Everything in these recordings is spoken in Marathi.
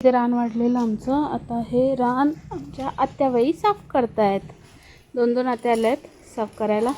ते रान वाढलेलं आमचं आता हे रान आमच्या आत्याबाई साफ करतायत. दोन दोन आत्या आल्या आहेत साफ करायला.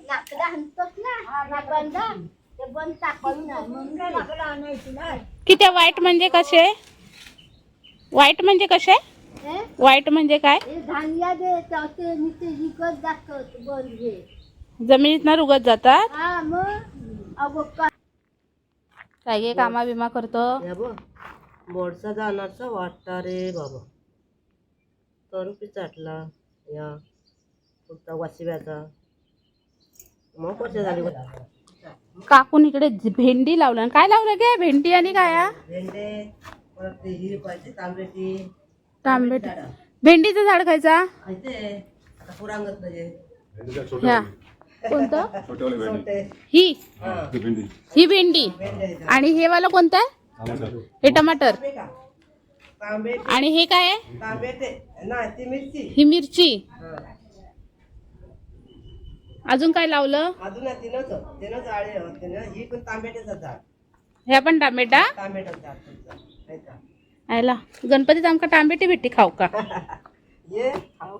लाकडं आणतोच ना. ना बंद. ते बंद टाकून ना म्हणून काय लाकडं आणायची ना की त्या वाईट म्हणजे कसे? वाईट म्हणजे कसे? हे? वाईट म्हणजे काय? हे धान्य दे तर ते मी ते विकत दाखवत बंद घे जमिनीत ना रुगत जातात? हा मग अगो का काय कामा बिमा करतो? बोडसा जाणारचा वाटता रे बाबा. तर पिचाटला या कुठचा वाशिव्याचा. मग झाली. काकून इकडे भेंडी लावलं. काय लावलं गे? भेंडी आणि काय? भेंडे परत ते ही पाहिजे तांबेची तांबेट भेंडीचं झाड खायचा खायचे आता पुरांगत ह्या कोणतं? छोटे. ही. हा ही भेंडी. भेंडे आणि हे वाला कोणतं? आहे हे टमाटर. तांबे आणि हे काय आहे? तांबे ते नाही ती मिरची. ही मिरची. हा. अजून काय लावलं? अजून आहे तिनंच तिनंच आळे तिनं ही पण तांबेटेचं झाड. ह्या पण टामेटा तांबेटं झाड तुमचं. नाही का? आयला गणपतीत आमका टांबेटी भेटते खाऊ का? ये. खाऊ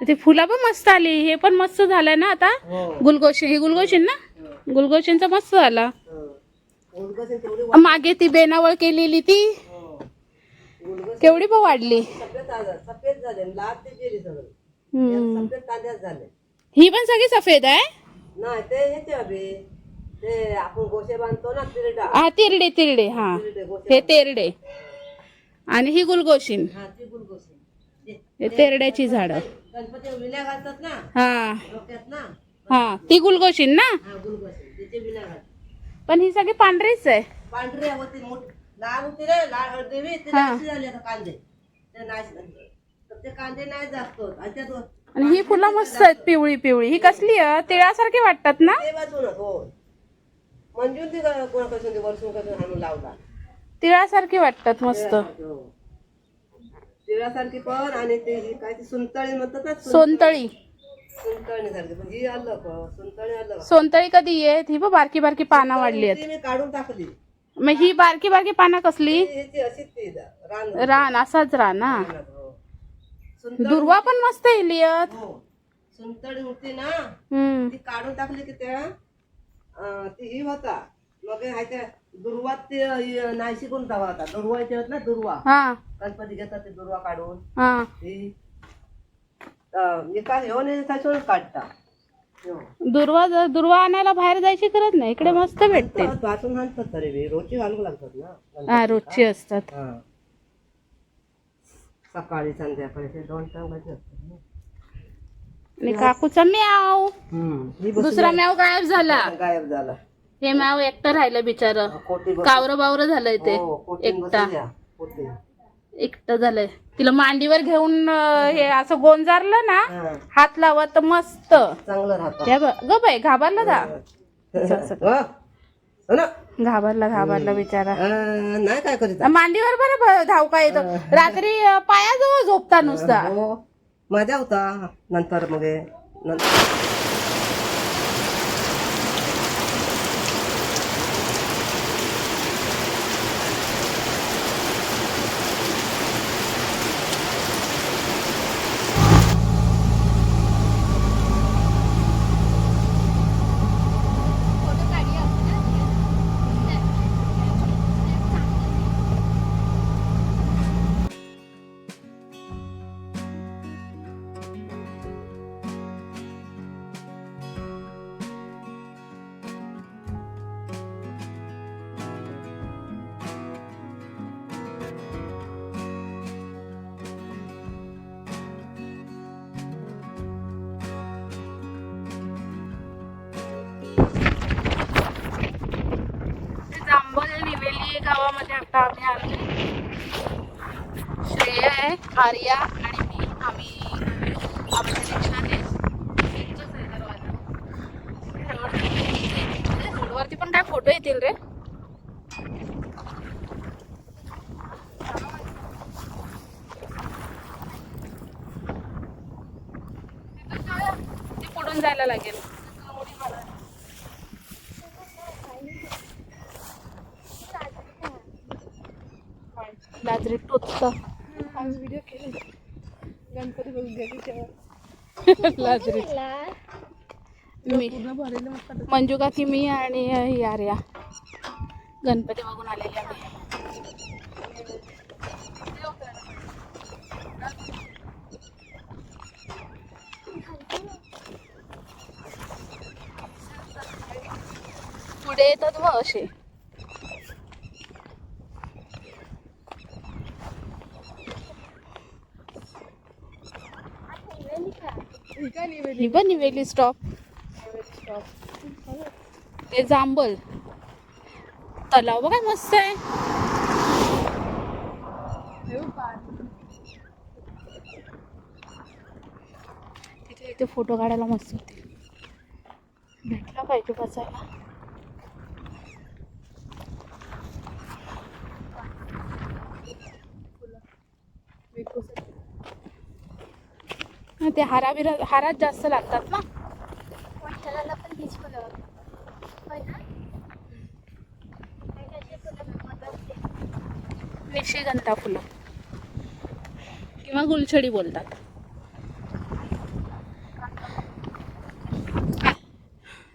ते फुला पण मस्त आली. हे पण मस्त झालंय ना आता? हो. गुलगोशी हे गुलगोशीन ना? गुलगोशीनचा मस्त झाला. हो. तेवढी मागे ती बेनावळ केलेली ती. हो. केवढी पण वाढली? सफेद झालं सफेद झाले लाल ते सगळं. सफेद झाले. ही पण सगळी सफेद आहे? नाही ते ह्याचे अभि. ते आपण गोशे बांधतो ना तिरडा. हा तिरडे तिरडे हा. हे तेरडे. आणि ही गुलगोशीन. हा ती गुलगोशे ते तेरड्याची झाडं. गणपती विण्या घालतात ना? हा. डोक्यात ना? हा ती गुलगोशीन ना? हा घालतात. पण ही सगळी पांढरीच आहे. पांढरे होते मोठ. लाल होते रे लाल हळदेवी ते हा. झाले आता कांदे. ते नाही तर ते कांदे नाही जास्त होत. आणि त्यात आणि ही फुलं मस्त आहेत पिवळी पिवळी. ही कसली आहे? तिळासारखी वाटतात ना? ते वाचूनच हो. मंजून ती कोणापासून ते वर्षून कसं आणून लावला. तिळासारखी वाटतात मस्त. हो. तिळासारखी पण आणि ते ही काय ती सुंतळी म्हणतात ना सोनतळी. सुंतळणी सारखी पण ही आलं का सुंतळी आलं सोनतळी कधी येत? ही बारकी बारकी पानं वाढली आहेत. ती मी काढून टाकली. मग ही बारकी बारकी पानं कसली? रान असाच रान हो. सुंतळ दुर्वा पण मस्त येलियत हो. सुंतळी होती ना? ती काढून टाकली की त्या ती ही होता. मग हे ह्याच्या दुर्वात ते अं, नाहीशी करून जावा होता. दुर्वा येते ना दुर्वा. हा. गणपती घेतात ते दुर्वा काढून. हा. ती एका येऊन त्याच्यावर काढता. हो. दुर्वा दुर्वा आणायला बाहेर जायची गरज नाही. इकडे मस्त भेटते. वाचून आणतात तरी बी. रोजची घालू लागतात ना. हा रोजची असतात. हा. सकाळी संध्याकाळी ते दोन टाइम असतात ना. आणि काकूचा म्याव. ही बसून दुसरा म्याव गायब झाला. गायब झाला. हे म्याव एकटं राहिलं बिचार. कोटी कावर बावर झालंय ते. हो, कोटी एकटा. बसून या. कोटी. एकटं झालंय. तिला मांडीवर घेऊन अं, हे असं गोंजारलं ना हा. हात लावत तर मस्त. चांगलं राहतं. हे बघ ग बाई घाबरला दा? हो? हो. ना? घाबरला घाबरला बिचारा. अं, नाही काय करीत? मांडीवर बरं ब- धावका येतो. रात्री अं, पायाजवळ झोपता नुसता. हो. मजा होता नंतर मग हे. नंतर आता आम्ही आलो श्रेया आहे आर्या आणि मी. आम्ही आमच्या रिक्षाने दरवाजा. रोडवरती- रोडवरती पण काय फोटो येतील रे? ते पुढून जायला लागेल. बाजरी टोचतं. आज व्हिडिओ केले. गणपती बघून मी मस्त मंजू काकी मी आणि ही आर्या. गणपती बघून आलेले आम्ही. पुढे येतात व असे. ही काय निवेदन पण निवेली स्टॉप ते जांभल तलाव बघा मस्त आहे. तिथे इथे फोटो काढायला मस्त होते. भेटला पाहिजे बसायला. हा, ते हारा बिरा हारात जास्त लागतात ना. पण हीच फुलं होय ना. निशिगंधा फुलं किंवा गुलछडी बोलतात.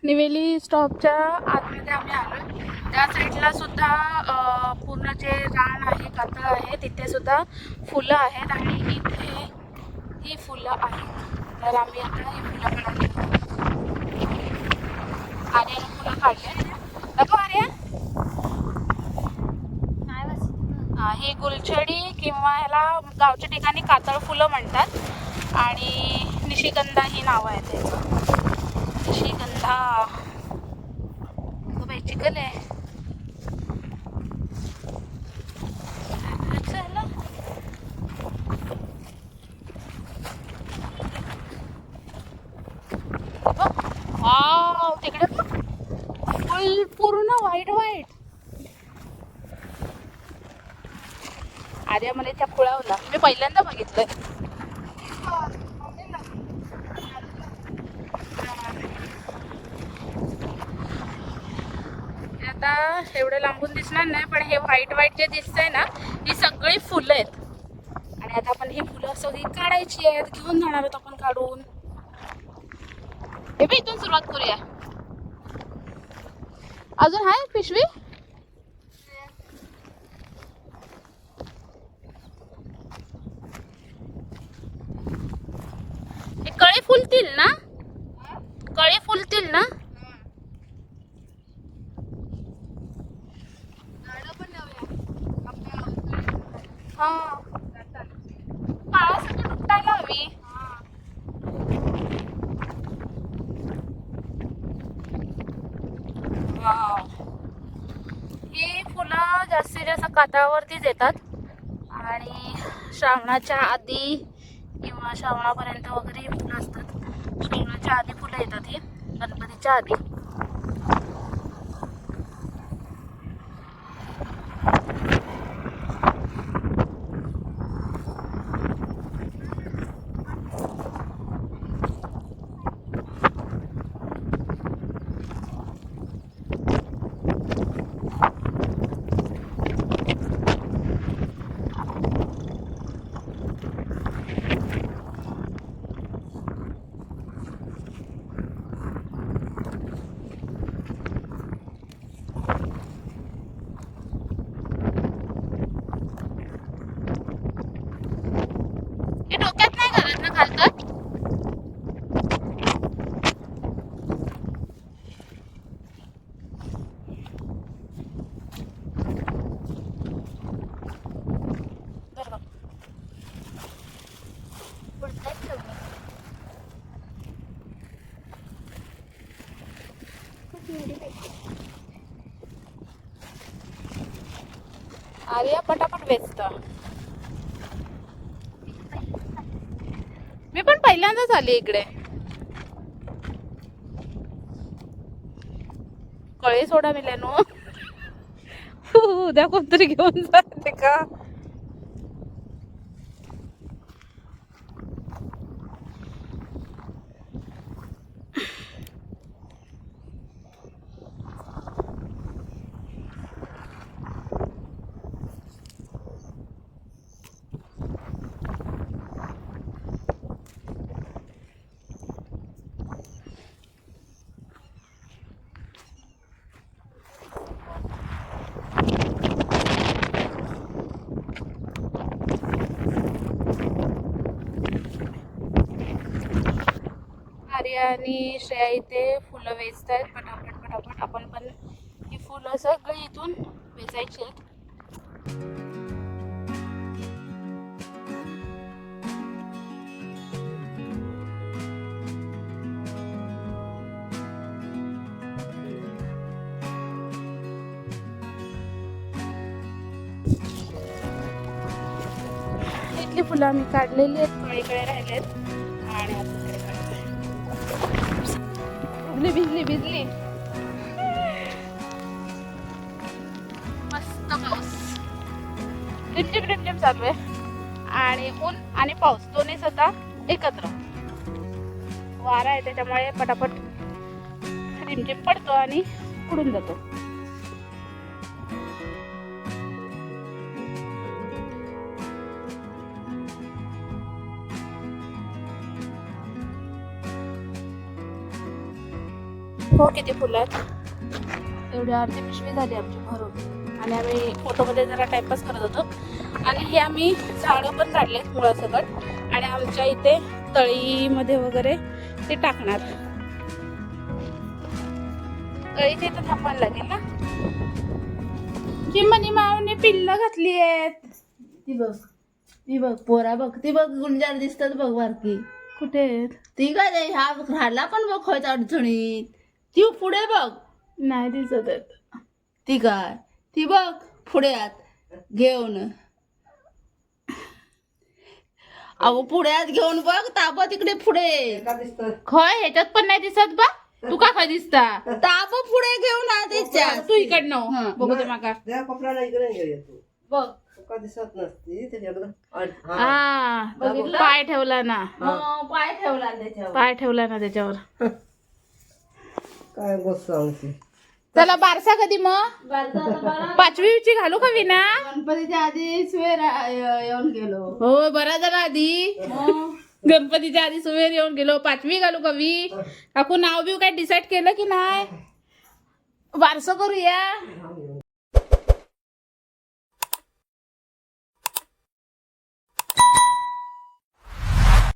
निवेली स्टॉपच्या आतमध्ये आम्ही आलो त्या साईडला सुद्धा पूर्ण जे रान आहे कातळ आहे तिथे सुद्धा फुलं आहेत. आणि इथे ही फुलं आहेत. तर आम्ही आता ही फुलं काढायला आर्याने फुलं काढले नको आर्या? हा, ही गुलछडी किंवा ह्याला गावच्या ठिकाणी कातळ फुलं म्हणतात. आणि निशिगंधा ही नावं आहेत त्याचं. निशिगंधा. चिकल आहे चला. बघ. वाव, तिकडे बघ. फुल पूर्ण व्हाईट व्हाईट आर्या त्या खुळावला मी पहिल्यांदा बघितलंय. आता एवढं लांबून दिसणार नाही पण हे व्हाईट व्हाईट जे दिसतंय ना ही सगळी फुलं आहेत. आणि आता आपण ही फुलं सगळी काढायची आहेत घेऊन जाणार आहोत आपण काढून. हे बी इथून सुरुवात करूया. अजून आहे पिशवी हे कळे फुलतील ना? कळे फुलतील ना? हा. काळासाठी तुटायला हवी वाव. ही फुलं जास्तीत जास्त कातळावरतीच येतात. आणि श्रावणाच्या आधी किंवा श्रावणापर्यंत वगैरे फुलं असतात श्रावणाच्या आधी फुलं येतात ही? गणपतीच्या आधी हे डोक्यात नाही घालत ना घालतात. बरं आर्या पटापट वेचत मी पण पहिल्यांदाच आली इकडे. कळे सोडा मिल्यानो. उद्या कोणतरी घेऊन जाते का? प्रिया आणि श्रेया इथे फुलं वेचत आहेत पटापट पटापट. आपण पण ही फुलं सगळी इथून वेचायची आहेत. इथली फुलं आम्ही काढलेली आहेत कळीकडे राहिले आहेत भिजली भिजली भिजली. मस्त पाऊस. रिमझिम रिमझिम चालू आहे. आणि ऊन आणि पाऊस दोन्ही सुद्धा एकत्र. वारा आहे त्याच्यामुळे पटापट रिमझिम पडतो आणि उडून जातो. हो किती फुलं आहेत? एवढी अर्धी पिशवी झाली आमची भरून. आणि आम्ही फोटोमध्ये जरा टाइमपास करत होतो. आणि हे आम्ही झाडं पण काढलेत मुळासकट. आणि आमच्या इथे तळीमध्ये वगैरे ते टाकणार. तळीच्या इथं थांबायला लागेल ना? चिमणी मावने पिल्ल घातली आहेत ती बघ ती बघ पोरा बघ ती बघ गुंजार दिसतात बघ बारकी कुठे आहेत? ती काय रे ह्या राहिला पण बघ खयच अडचणीत. ती पुढे बघ. नाही दिसत आहेत. ती काय? ती बघ पुढे आत. घेऊन. अहो पुढ्यात घेऊन बघ ताब तिकडे पुढे. का दिसतं खय ह्याच्यात पण नाही दिसत बा. तू का खय दिसता? ताब पुढे घेऊन आ त्याच्यात तू इकडनं हा. बघू दे माका कपड्याला इकडे बघ. दिसत नसती? पाय ठेवला ना. पाय ठेवला त्याच्यावर. पाय ठेवला ना त्याच्यावर. काय गोष्ट सांगते? चला बारसा कधी मग. पाचवीची घालू का विना गणपतीच्या आधी स्वेर येऊन गेलो. हो बरा झाला आधी. गणपतीच्या आधी सुवेर येऊन गेलो. पाचवी घालू का वी? काकू नाव बिव काय डिसाईड केलं की नाही? बारसं करूया.